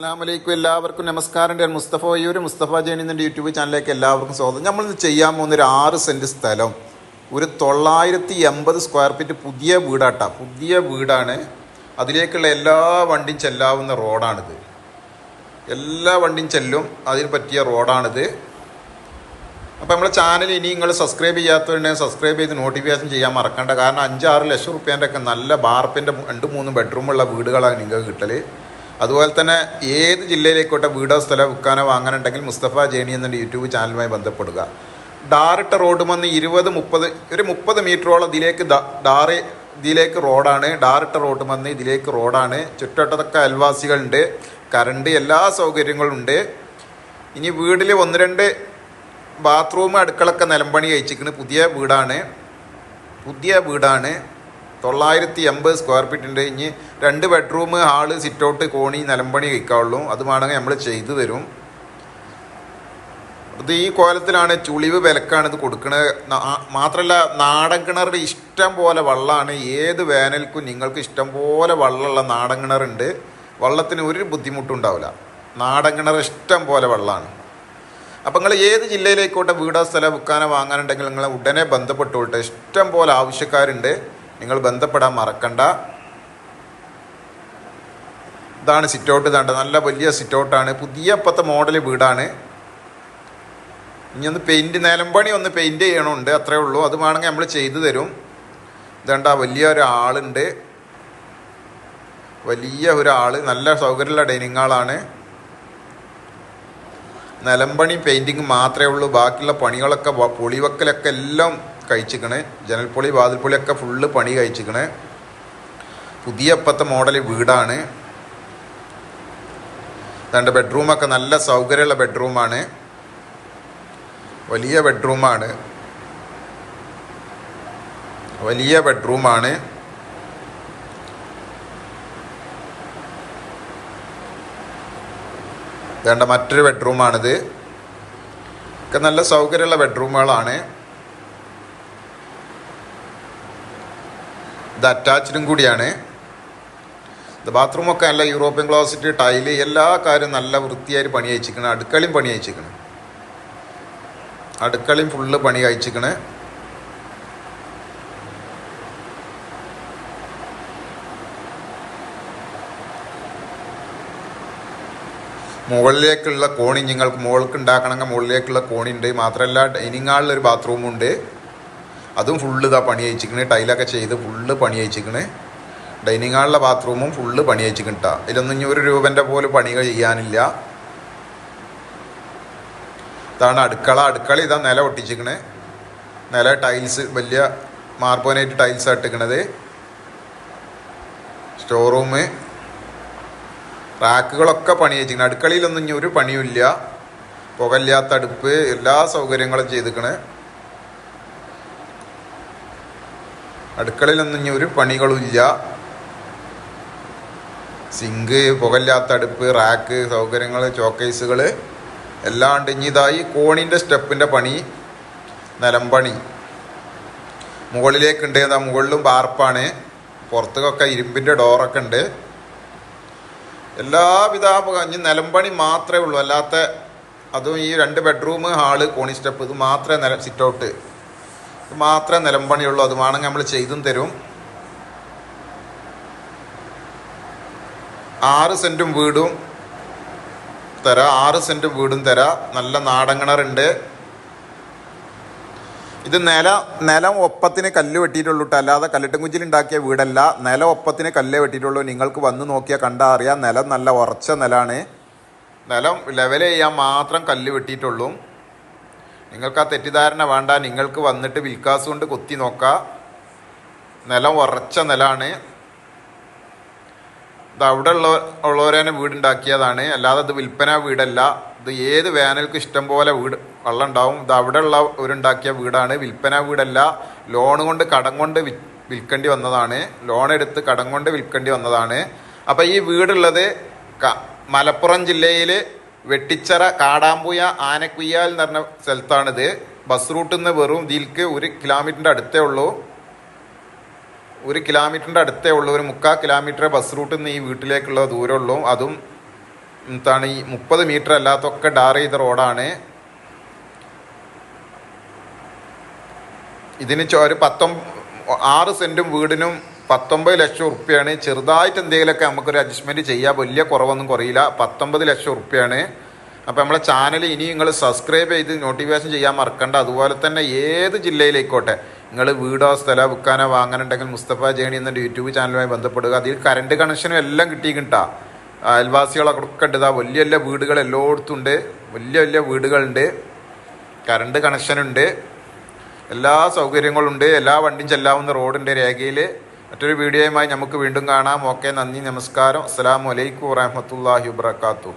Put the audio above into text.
അസ്സാമലൈക്കും എല്ലാവർക്കും നമസ്കാരം. ഞാൻ മുസ്തഫ അയ്യൂർ മുസ്തഫ ജേണിന്റെ യൂട്യൂബ് ചാനലിലേക്ക് എല്ലാവർക്കും സ്വാഗതം. നമ്മൾ ഇന്ന് ചെയ്യാൻ പോകുന്ന ഒരു ആറ് സെന്റ് സ്ഥലം. ഒരു തൊള്ളായിരത്തി എൺപത് സ്ക്വയർ ഫീറ്റ് പുതിയ വീടാട്ടാ. പുതിയ വീടാണ്. അതിലേക്കുള്ള എല്ലാ വണ്ടിയും ചെല്ലാവുന്ന റോഡാണിത്. എല്ലാ വണ്ടിയും ചെല്ലും. അതിന് പറ്റിയ റോഡാണിത്. അപ്പോൾ നമ്മളെ ചാനൽ ഇനി നിങ്ങൾ സബ്സ്ക്രൈബ് ചെയ്യാത്തവരുണ്ടെങ്കിൽ സബ്സ്ക്രൈബ് ചെയ്ത് നോട്ടിഫിക്കേഷൻ ചെയ്യാൻ മറക്കണ്ട. കാരണം അഞ്ചാറ് ലക്ഷം റുപ്യേന്റെ ഒക്കെ നല്ല ബാർപ്പിന്റെ രണ്ട് മൂന്ന് ബെഡ്റൂമുള്ള വീടുകളാണ് നിങ്ങൾക്ക് കിട്ടൽ അതുപോലെ തന്നെ ഏത് ജില്ലയിലേക്കോട്ടെ വീടോ സ്ഥലമോ വിൽക്കാനോ വാങ്ങാനുണ്ടെങ്കിൽ മുസ്തഫ ജേണി എന്ന യൂട്യൂബ് ചാനലുമായി ബന്ധപ്പെടുക. ഡാറിട്ട റോഡ് വന്ന് ഇരുപത് മുപ്പത് ഒരു മുപ്പത് മീറ്ററോളം ഇതിലേക്ക് ഡാറ് ഇതിലേക്ക് റോഡാണ്. ഡാറിട്ട റോഡ് വന്ന് ഇതിലേക്ക് റോഡാണ്. ചുറ്റോട്ടതൊക്കെ അയൽവാസികളുണ്ട്. കറണ്ട് എല്ലാ സൗകര്യങ്ങളും ഉണ്ട്. ഇനി വീട്ടിൽ ഒന്ന് രണ്ട് ബാത്റൂം അടുക്കളൊക്കെ നിലമ്പണി കഴിച്ചിരിക്കുന്നത് പുതിയ വീടാണ്. പുതിയ വീടാണ്. തൊള്ളായിരത്തി എൺപത് സ്ക്വയർ ഫീറ്റ് ഉണ്ട്. ഇനി രണ്ട് ബെഡ്റൂം ഹാൾ സിറ്റൗട്ട് കോണി നിലമ്പണി കഴിക്കാവുള്ളൂ. അത് വേണമെങ്കിൽ നമ്മൾ ചെയ്തു തരും. ഇത് ഈ കോലത്തിലാണ് ചുളിവ് വിലക്കാണ് ഇത് കൊടുക്കുന്നത് മാത്രമല്ല നാടൻ കിണറുടെ ഇഷ്ടം പോലെ വള്ളമാണ് ഏത് വേനൽക്കും നിങ്ങൾക്ക് ഇഷ്ടം പോലെ വള്ളമുള്ള നാടൻ കിണറുണ്ട്. വള്ളത്തിന് ഒരു ബുദ്ധിമുട്ടും ഉണ്ടാവില്ല. നാടൻ കിണർ ഇഷ്ടം പോലെ വെള്ളമാണ് അപ്പം നിങ്ങൾ ഏത് ജില്ലയിലേക്കോട്ടെ വീടോ സ്ഥലം വിൽക്കാനോ വാങ്ങാനുണ്ടെങ്കിൽ നിങ്ങൾ ഉടനെ ബന്ധപ്പെട്ടോട്ടെ ഇഷ്ടം പോലെ ആവശ്യക്കാരുണ്ട്. നിങ്ങൾ ബന്ധപ്പെടാൻ മറക്കണ്ട. ഇതാണ് സിറ്റൗട്ട് ഇതാണ്ട്. നല്ല വലിയ സിറ്റൗട്ടാണ് പുതിയ ഇപ്പോഴത്തെ മോഡൽ വീടാണ്. ഇനി ഒന്ന് പെയിന്റ് നിലമ്പണി ഒന്ന് പെയിന്റ് ചെയ്യണമുണ്ട് അത്രേ ഉള്ളൂ. അത് വേണമെങ്കിൽ നമ്മൾ ചെയ്തു തരും. ഇതണ്ട വലിയ ഒരാളുണ്ട്. വലിയ ഒരാൾ നല്ല സൗകര്യമുള്ള ഡൈനിങ് ഹാളാണ് നിലമ്പണി പെയിന്റിങ് മാത്രമേ ഉള്ളൂ. ബാക്കിയുള്ള പണികളൊക്കെ പൊളിവെക്കലൊക്കെ എല്ലാം കഴിച്ചിക്കണ്. ജനൽപ്പൊളി വാതിൽപ്പൊളിയൊക്കെ ഫുള്ള് പണി കഴിച്ചിക്കണ്. പുതിയ ഇപ്പത്തെ മോഡൽ വീടാണ്. രണ്ട് ബെഡ്റൂമൊക്കെ നല്ല സൗകര്യമുള്ള ബെഡ്റൂമാണ് വലിയ ബെഡ്റൂമാണ് വലിയ ബെഡ്റൂമാണ് വേണ്ട മറ്റൊരു ബെഡ്റൂമാണിത് ഒക്കെ നല്ല സൗകര്യമുള്ള ബെഡ്റൂമുകളാണ് ഇത് അറ്റാച്ച്ഡും കൂടിയാണ്. ഇത് ബാത്റൂമൊക്കെ നല്ല യൂറോപ്യൻ ക്ലോസറ്റ് ടൈൽ എല്ലാ കാര്യവും നല്ല വൃത്തിയായി പണി അയച്ചിരിക്കണം അടുക്കളയും പണി അയച്ചിരിക്കണം അടുക്കളയും ഫുള്ള് പണി അയച്ചിക്കണ് മുകളിലേക്കുള്ള കോണി നിങ്ങൾക്ക് മുകൾക്ക് ഉണ്ടാക്കണമെങ്കിൽ മുകളിലേക്കുള്ള കോണിയുണ്ട് മാത്രമല്ല ഡൈനിങ് ഹാളിലൊരു ബാത്റൂമുണ്ട് അതും ഫുള്ള് ഇതാ പണി അയച്ചിക്കണ് ടൈലൊക്കെ ചെയ്ത് ഫുള്ള് പണി അയച്ചിക്കണ് ഡൈനിങ് ഹാളിലെ ബാത്റൂമും ഫുള്ള് പണി അയച്ചിക്കണ് കേട്ടോ ഇതിലൊന്നും ഇനി ഒരു രൂപന്റെ പോലും പണികൾ ചെയ്യാനില്ല. ഇതാണ് അടുക്കള. അടുക്കള ഇതാ നില ഒട്ടിച്ചിക്കണ് നില ടൈൽസ് വലിയ മാർബോനൈറ്റ് ടൈൽസ് ഇട്ടിക്കണത് സ്റ്റോർ റാക്കുകളൊക്കെ പണി വെച്ചിരിക്കണം അടുക്കളയിലൊന്നും ഇനി ഒരു പണിയുമില്ല പുകയില്ലാത്ത അടുപ്പ് എല്ലാ സൗകര്യങ്ങളും ചെയ്തിക്കണ് അടുക്കളയിലൊന്നും ഇനി ഒരു പണികളുമില്ല. സിങ്ക് പുകല്ലാത്ത അടുപ്പ് റാക്ക് സൗകര്യങ്ങൾ ചോക്കേസുകൾ എല്ലാം ഉണ്ട്. ഇനി ഇതായി കോണിന്റെ സ്റ്റെപ്പിന്റെ പണി നിലമ്പണി മുകളിലേക്കുണ്ട് എന്താ മുകളിലും വാർപ്പാണ്. പുറത്തൊക്കെ ഇരുമ്പിന്റെ ഡോറൊക്കെ ഉണ്ട്. എല്ലാവിധ ഇനി നിലമ്പണി മാത്രമേ ഉള്ളൂ. അല്ലാത്ത അതും ഈ രണ്ട് ബെഡ്റൂം ഹാൾ കോണി സ്റ്റെപ്പ് ഇത് മാത്രമേ നില സിറ്റ് ഔട്ട് മാത്രമേ നിലമ്പണിയുള്ളൂ. അത് വേണമെങ്കിൽ നമ്മൾ ചെയ്തും തരും. ആറ് സെന്റും വീടും തരാം. ആറ് സെന്റും വീടും തരാം. നല്ല നാടൻ കിണറുണ്ട് ഇത് നില നിലം ഒപ്പത്തിന് കല്ല് വെട്ടിയിട്ടുള്ളൂ ട്ടോ. അല്ലാതെ കല്ലിട്ടുംകുഞ്ചിൽ ഉണ്ടാക്കിയ വീടല്ല. നില ഒപ്പത്തിന് കല്ല് വെട്ടിയിട്ടുള്ളൂ. നിങ്ങൾക്ക് വന്ന് നോക്കിയാൽ കണ്ടാൽ അറിയാം. നിലം നല്ല ഉറച്ച നിലമാണ് നിലം ലെവൽ ചെയ്യാൻ മാത്രം കല്ല് വെട്ടിയിട്ടുള്ളൂ. നിങ്ങൾക്ക് ആ തെറ്റിദ്ധാരണ വേണ്ട. നിങ്ങൾക്ക് വന്നിട്ട് വിൽക്കാസ് കൊണ്ട് കൊത്തി നോക്കാം. നിലം ഉറച്ച നിലമാണ് ഇത് അവിടെ ഉള്ള ഉള്ളവരേനെ വീടുണ്ടാക്കിയതാണ്. അല്ലാതെ ഇത് വിൽപ്പന വീടല്ല. ഇത് ഏത് വേനൽക്ക് ഇഷ്ടം പോലെ വീട് വെള്ളം ഉണ്ടാവും. ഇത് അവിടെ ഉള്ള ഒരുണ്ടാക്കിയ വീടാണ്. വിൽപ്പന വീടല്ല. ലോൺ കൊണ്ട് കടം കൊണ്ട് വിൽക്കേണ്ടി വന്നതാണ്. ലോൺ എടുത്ത് കടം കൊണ്ട് വിൽക്കേണ്ടി വന്നതാണ്. അപ്പോൾ ഈ വീടുള്ളത് മലപ്പുറം ജില്ലയിൽ വെട്ടിച്ചിറ കാടാമ്പുയ ആനക്കുയ്യാൽ എന്ന് പറഞ്ഞ സ്ഥലത്താണിത്. ബസ് റൂട്ടിൽ നിന്ന് വെറും ഇതിൽക്ക് ഒരു കിലോമീറ്ററിന്റെ അടുത്തേ ഉള്ളൂ. ഒരു കിലോമീറ്ററിന്റെ അടുത്തേ ഉള്ളൂ. ഒരു മുക്കാൽ കിലോമീറ്റർ ബസ് റൂട്ടിൽ നിന്ന് ഈ വീട്ടിലേക്കുള്ള ദൂരമുള്ളൂ അതും എന്താണ് ഈ മുപ്പത് മീറ്റർ അല്ലാത്തൊക്കെ ഡാർ ചെയ്ത റോഡാണ്. ഇതിന് ഒരു പത്തൊമ്പ ആറ് സെന്റും വീടിനും പത്തൊമ്പത് ലക്ഷം ഉറുപ്പ്യാണ്. ചെറുതായിട്ട് എന്തെങ്കിലുമൊക്കെ നമുക്കൊരു അഡ്ജസ്റ്റ്മെന്റ് ചെയ്യാം. വലിയ കുറവൊന്നും കുറയില്ല. പത്തൊമ്പത് ലക്ഷം ഉറുപ്പ്യാണ്. അപ്പോൾ നമ്മളെ ചാനൽ ഇനി നിങ്ങൾ സബ്സ്ക്രൈബ് ചെയ്ത് നോട്ടിഫിക്കേഷൻ ചെയ്യാൻ മറക്കണ്ട. അതുപോലെ തന്നെ ഏത് ജില്ലയിലേക്കോട്ടെ നിങ്ങൾ വീടോ സ്ഥലമോ വിൽക്കാനോ വാങ്ങാനുണ്ടെങ്കിൽ മുസ്തഫ ജേണി എന്ന യൂട്യൂബ് ചാനലുമായി ബന്ധപ്പെടുക. അതിൽ കറണ്ട് കണക്ഷനും എല്ലാം കിട്ടിയിട്ടാ അയൽവാസികളൊക്കെ ഉണ്ട് വലിയ വലിയ വീടുകൾ എല്ലായിടത്തും ഉണ്ട്. വലിയ വലിയ വീടുകളുണ്ട്. കറണ്ട് കണക്ഷനുണ്ട് എല്ലാ സൗകര്യങ്ങളുണ്ട് എല്ലാ വണ്ടിയും ചെല്ലാവുന്ന റോഡിന്റെ രേഖയിൽ മറ്റൊരു വീഡിയോയുമായി നമുക്ക് വീണ്ടും കാണാം. ഓക്കെ നന്ദി നമസ്കാരം. അസ്സാം വലൈക്കും വാഹമത്തല്ലാഹി വാത്തു